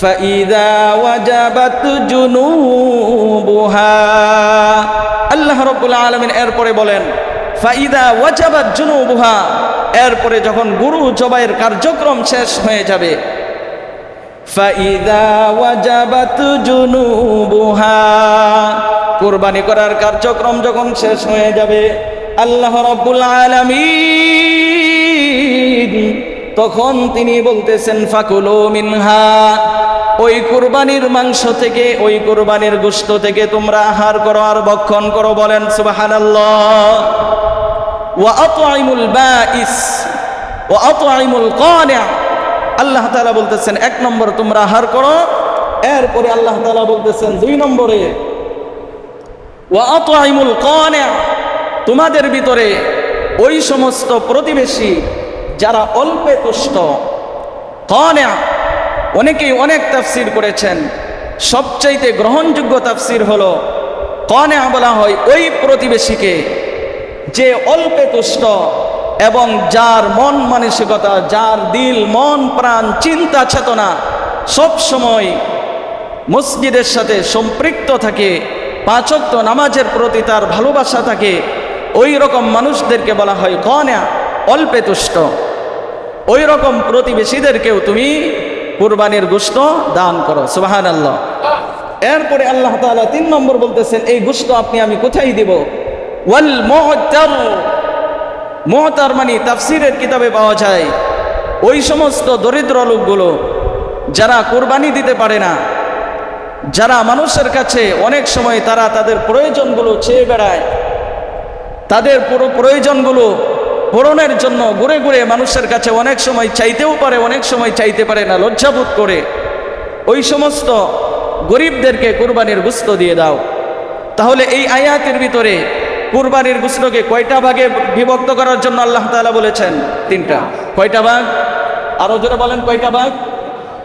فإذا وجبت جنوبها আল্লাহ রব্বুল আলমিন এরপরে বলেন ফাইদা ওয়াজাবাত জুনুবুহা এরপরে যখন গুরু জবাইয়ের কার্যক্রম শেষ হয়ে যাবে ফাইদা ওয়াজাবাত জুনুবুহা কুরবানি করার কার্যক্রম যখন শেষ হয়ে যাবে আল্লাহ রব্বুল আলামিন তখন তিনি বলতেছেন, ফাকুলু মিনহা। ওই কুরবানির মাংস থেকে, ওই কুরবানির গোশত থেকে তোমরা আহার করো আর ভক্ষণ করো বলেন, সুবহানাল্লাহ। আল্লাহ তাআলা বলতেছেন, এক নম্বর তোমরা আহার করো, এরপরে আল্লাহ তাআলা বলতেছেন, দুই নম্বরে, ওয়া আতআইমুল কানি' তোমাদের ভিতরে ওই সমস্ত প্রতিবেশী যারা অল্পে তুষ্ট কানি' অনেকেই অনেক তাফসির করেছেন। সবচাইতে গ্রহণযোগ্য তাফসির হলো কনে বলা হয় ওই প্রতিবেশীকে যে অল্পে তুষ্ট এবং যার মন মানসিকতা, যার দিল, মন, প্রাণ, চিন্তা, চেতনা সব সময় মসজিদের সাথে সম্পৃক্ত থাকে পাঁচক্ত নামাজের প্রতি তার ভালোবাসা থাকে। ওই রকম মানুষদেরকে বলা হয় কনে অল্পে তুষ্ট। ওই রকম প্রতিবেশীদেরকেও তুমি কুরবানির গোস্ত দান করো সুবাহান আল্লাহ এরপরে আল্লাহ তাআলা তিন নম্বর বলতেছেন, এই গোস্ত আপনি আমি কোথায় দিব? ওয়াল মুহতার মুহতার মানে তাফসিরের কিতাবে পাওয়া যায়। ওই সমস্ত দরিদ্র লোকগুলো যারা কোরবানি দিতে পারে না, যারা মানুষের কাছে অনেক সময় তারা তাদের প্রয়োজনগুলো চেয়ে বেড়ায়, তাদের পুরো প্রয়োজনগুলো পূরণের জন্য ঘুরে ঘুরে মানুষের কাছে অনেক সময় চাইতেও পারে, অনেক সময় চাইতে পারে না, লজ্জাবোধ করে। ওই সমস্ত গরিবদেরকে কুরবানির গুস্ত দিয়ে দাও। তাহলে এই আয়াতের ভিতরে কুরবানির গুস্তকে কয়টা ভাগে বিভক্ত করার জন্য আল্লাহ তাআলা বলেছেন? তিনটা। কয়টা ভাগ? আরও জোরে বলেন, কয়টা ভাগ?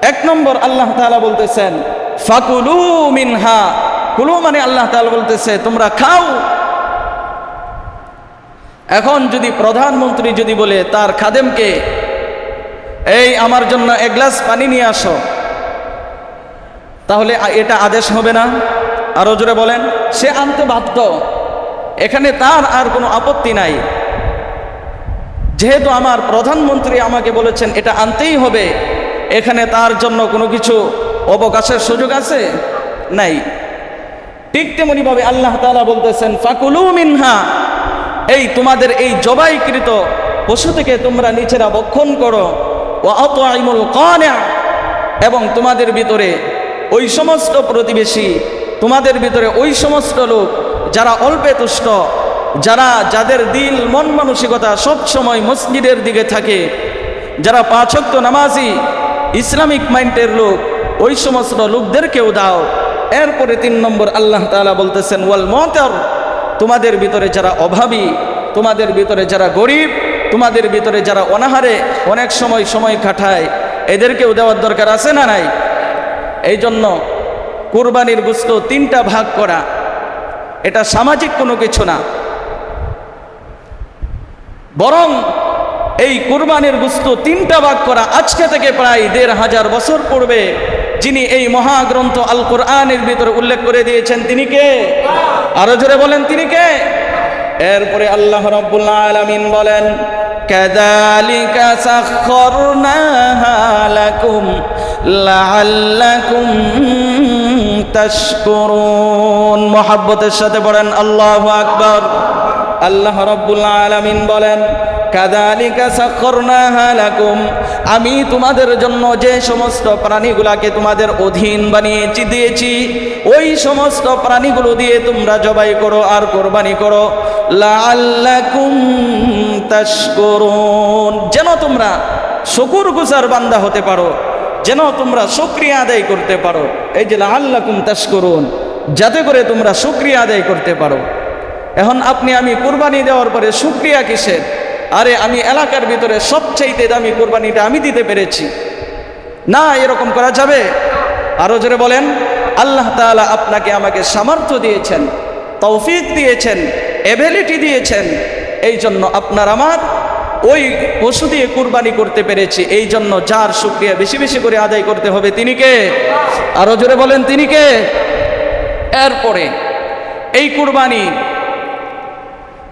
এক নম্বর আল্লাহ তাআলা বলতেছেন, ফাকুলু মিনহা। কুলু মানে আল্লাহ তাআলা বলতেছে, তোমরা খাও এখন যদি প্রধানমন্ত্রী যদি বলে তার খাদেমকে, এই আমার জন্য এক গ্লাস পানি নিয়ে আসো, তাহলে এটা আদেশ হবে না। আরও জোরে বলেন, সে আনতে বাধ্য। এখানে তার আর কোনো আপত্তি নাই। যেহেতু আমার প্রধানমন্ত্রী আমাকে বলেছেন এটা আনতেই হবে, এখানে তার জন্য কোনো কিছু অবকাশের সুযোগ আছে? নাই। ঠিক তেমনিভাবে আল্লাহ তালা বলতেছেন, ফাকুলু মিনহা। এই তোমাদের এই জবাইকৃত পশু থেকে তোমরা নিচেরা বক্ষণ করো। ও আতআইমুল কানি'a এবং তোমাদের ভিতরে ওই সমস্ত প্রতিবেশী, তোমাদের ভিতরে ওই সমস্ত লোক যারা অল্পে তুষ্ট, যারা যাদের দিল মন মানসিকতা সবসময় মসজিদের দিকে থাকে, যারা পাঁচক্ত নামাজি, ইসলামিক মাইন্ডের লোক, ওই সমস্ত লোকদেরকেও দাও। এরপরে তিন নম্বর আল্লাহ তাআলা বলতেছেন, ওয়াল মতর তোমাদের ভিতরে যারা অভাবী, তোমাদের ভিতরে যারা গরিব, তোমাদের ভিতরে যারা অনাহারে অনেক সময় সময় কাটায়, এদেরকেও দেওয়ার দরকার আছে না নাই? এই জন্য কুরবানির গুস্ত তিনটা ভাগ করা, এটা সামাজিক কোনো কিছু না। বরং এই কুরবানির গুস্ত তিনটা ভাগ করা আজকে থেকে প্রায় দেড় হাজার বছর পূর্বে যিনি এই মহাগ্রন্থ আল কোরআনের ভিতরে উল্লেখ করে দিয়েছেন, তিনি কে? আরও জোরে বলেন, তিনি কে? এরপরে আল্লাহ রাব্বুল আলামিন বলেন, কাযালিকা সাখখারনাহা লাকুম লাআল্লাকুম তাশকুরুন। মহাব্বতের সাথে বলেন, আল্লাহু আকবার। আল্লাহ রাব্বুল আলামিন বলেন আমি তোমাদের জন্য যে সমস্ত প্রাণীগুলাকে তোমাদের অধীন বানিয়েছি, দিয়েছি, ওই সমস্ত প্রাণীগুলো দিয়ে তোমরা জবাই করো আর কোরবানি করো। যেন তোমরা শুকুর গুজার বান্দা হতে পারো, যেন তোমরা শুকরিয়া আদায় করতে পারো। এই যে লাআল্লাকুম তাশকুরুন, যাতে করে তোমরা শুকরিয়া আদায় করতে পারো। এখন আপনি আমি কোরবানি দেওয়ার পরে সুক্রিয়া কিসের? আরে, আমি এলাকার ভিতরে সবচাইতে দামি কোরবানিটা আমি দিতে পেরেছি। না, এরকম করা যাবে? আরও জোরে বলেন, আল্লাহ তাআলা আপনাকে আমাকে সামর্থ্য দিয়েছেন, তৌফিক দিয়েছেন এবিলিটি দিয়েছেন। এই জন্য আপনার আমার ওই পশু দিয়ে কুরবানি করতে পেরেছি। এই জন্য যার সুক্রিয়া বেশি বেশি করে আদায় করতে হবে তিনি কে? আরও জোরে বলেন, তিনি কে? এরপরে এই কুরবানি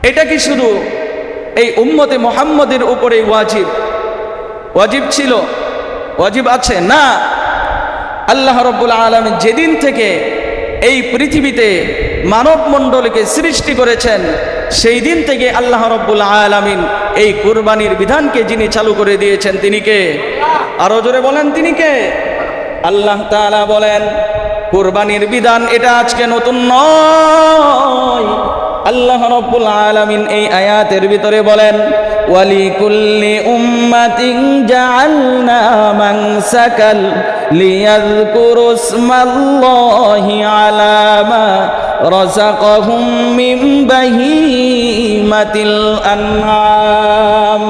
এটা কি শুধু এই উম্মতে মোহাম্মদের উপরে ওয়াজিব? ওয়াজিব ছিল? ওয়াজিব আছে? না। আল্লাহ রব্বুল আলম যেদিন থেকে এই পৃথিবীতে মানব মণ্ডলীকে সৃষ্টি করেছেন, সেই দিন থেকে আল্লাহ রব্বুল আলমিন এই কুরবানির বিধানকে যিনি চালু করে দিয়েছেন, তিনি কে? আরও জোরে বলেন, তিনি কে? আল্লাহ বলেন, কুরবানির বিধান এটা আজকে নতুন নয়। আল্লাহ রব্বুল আলামিন এই আয়াতের ভিতরে বলেন ওয়ালি কুল্লি উম্মাতিন জাআলনা মানসাকাল লিয়াযকুরু ইসমাল্লাহি আলা মা রাযাকাহুম মিন বাহিমাতিল আনআম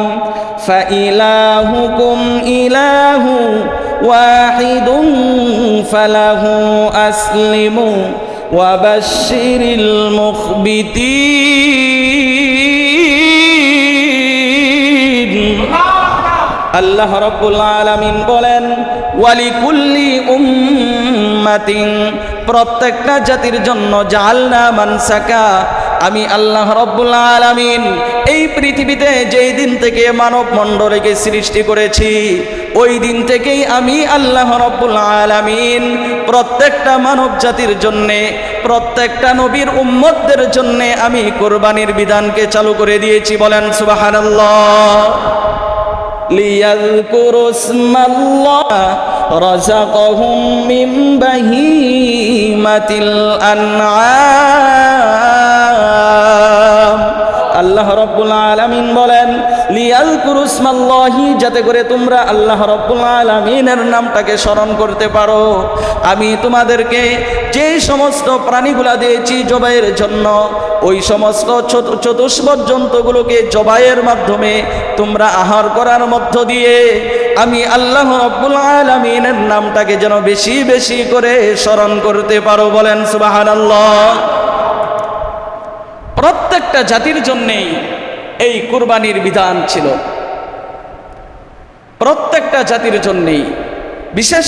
فإلهكم إله واحد فله أسلموا وبشر المخبتين আল্লাহ রব্বুল আলামিন বলেন ওয়ালি কুল্লি উম্মাতিন প্রত্যেকটা জাতির জন্য জালনা মানসাকা আমি আল্লাহ রব্বুল আলামিন এই পৃথিবীতে যেই দিন থেকে মানব মণ্ডলীকে সৃষ্টি করেছি ওই দিন থেকেই আমি আল্লাহ রব্বুল আলামিন প্রত্যেকটা মানব জাতির জন্যে প্রত্যেকটা নবীর উম্মতদের জন্যে আমি কোরবানির বিধানকে চালু করে দিয়েছি বলেন সুবহানাল্লাহ ليذكروا اسم الله رزقهم من بهيمة الأنعام আলামিন বলেন লিয়াল কুরুসমাল্লাহি যাতে করে তোমরা আল্লাহ রব্বুল আলামিনের নামটাকে স্মরণ করতে পারো। আমি তোমাদেরকে যে সমস্ত প্রাণীগুলা দিয়েছি জবাইয়ের জন্য, ওই সমস্ত চতু- চতুষ্পদ জন্তুগুলোকে জবাইয়ের মাধ্যমে তোমরা আহার করার মধ্য দিয়ে আমি আল্লাহ রব্বুল আলামিনের নামটাকে যেন বেশি বেশি করে স্মরণ করতে পারো বলেন সুবহানাল্লাহ। প্রত্যেকটা জাতির জন্যেই এই কুরবানির বিধান ছিল। প্রত্যেকটা জাতির জন্যেই বিশেষ